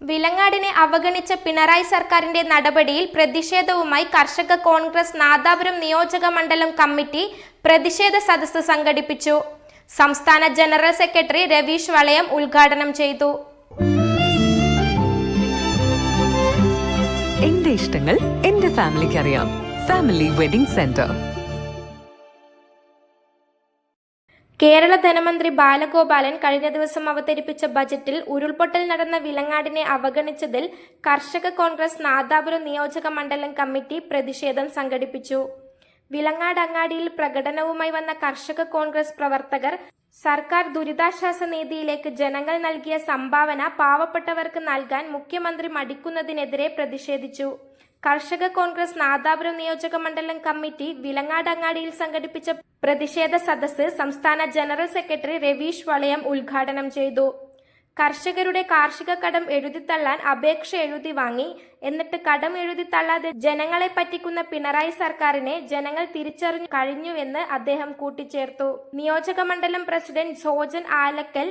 വിലങ്ങാടിനെ അവഗണിച്ച പിണറായി സർക്കാരിന്റെ നടപടിയിൽ പ്രതിഷേധവുമായി കർഷക കോൺഗ്രസ് നാദാപുരം നിയോജക മണ്ഡലം കമ്മിറ്റി പ്രതിഷേധ സദസ്സ് സംഘടിപ്പിച്ചു. സംസ്ഥാന ജനറൽ സെക്രട്ടറി രവീഷ് വളയം ഉദ്ഘാടനം ചെയ്തു. എന്റെ ഇഷ്ടങ്ങൾ എന്റെ ഫാമിലിക്ക് അറിയാം ഫാമിലി വെഡിംഗ് സെന്റർ. കേരള ധനമന്ത്രി ബാലഗോപാലൻ കഴിഞ്ഞ ദിവസം അവതരിപ്പിച്ച ബജറ്റിൽ ഉരുൾപൊട്ടൽ നടന്ന വിലങ്ങാടിനെ അവഗണിച്ചതിൽ കർഷക കോൺഗ്രസ് നാദാപുരം നിയോജക മണ്ഡലം കമ്മിറ്റി പ്രതിഷേധം സംഘടിപ്പിച്ചു. വിലങ്ങാട് അങ്ങാടിയിൽ പ്രകടനവുമായി വന്ന കർഷക കോൺഗ്രസ് പ്രവർത്തകർ സർക്കാർ ദുരിതാശ്വാസ നിധിയിലേക്ക് ജനങ്ങൾ നൽകിയ സംഭാവന പാവപ്പെട്ടവർക്ക് നൽകാൻ മുഖ്യമന്ത്രി മടിക്കുന്നതിനെതിരെ പ്രതിഷേധിച്ചു. കർഷക കോൺഗ്രസ് നാദാപുരം നിയോജക മണ്ഡലം കമ്മിറ്റി വിലങ്ങാട് അങ്ങാടിയിൽ സംഘടിപ്പിച്ച പ്രതിഷേധ സദസ്സ് സംസ്ഥാന ജനറൽ സെക്രട്ടറി രവീഷ് വളയം ഉദ്ഘാടനം ചെയ്തു. കർഷകരുടെ കാർഷിക കടം എഴുതിത്തള്ളാൻ അപേക്ഷ എഴുതി വാങ്ങി. എന്നിട്ട് കടം എഴുതിത്തള്ളാതെ ജനങ്ങളെ പറ്റിക്കുന്ന പിണറായി സർക്കാരിനെ ജനങ്ങൾ തിരിച്ചറിഞ്ഞു കഴിഞ്ഞുവെന്ന് അദ്ദേഹം കൂട്ടിച്ചേർത്തു. നിയോജക മണ്ഡലം president Sojan Alakkal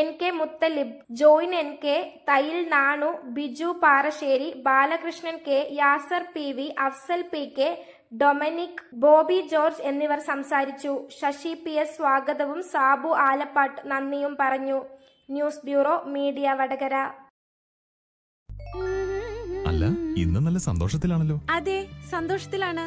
N K Muthalib join N K Thayil Nanu Biju Parassery Balakrishnan K Yasar P V Afsal P K Dominic Bobby George എന്നിവർ സംസാരിച്ചു. ശശി പി എസ് സ്വാഗതവും സാബു ആലപ്പാട്ട് നന്ദിയും പറഞ്ഞു. News bureau media Vadakara. അല്ല ഇന്ന് നല്ല സന്തോഷത്തിലാണല്ലോ. അതെ സന്തോഷത്തിലാണ്.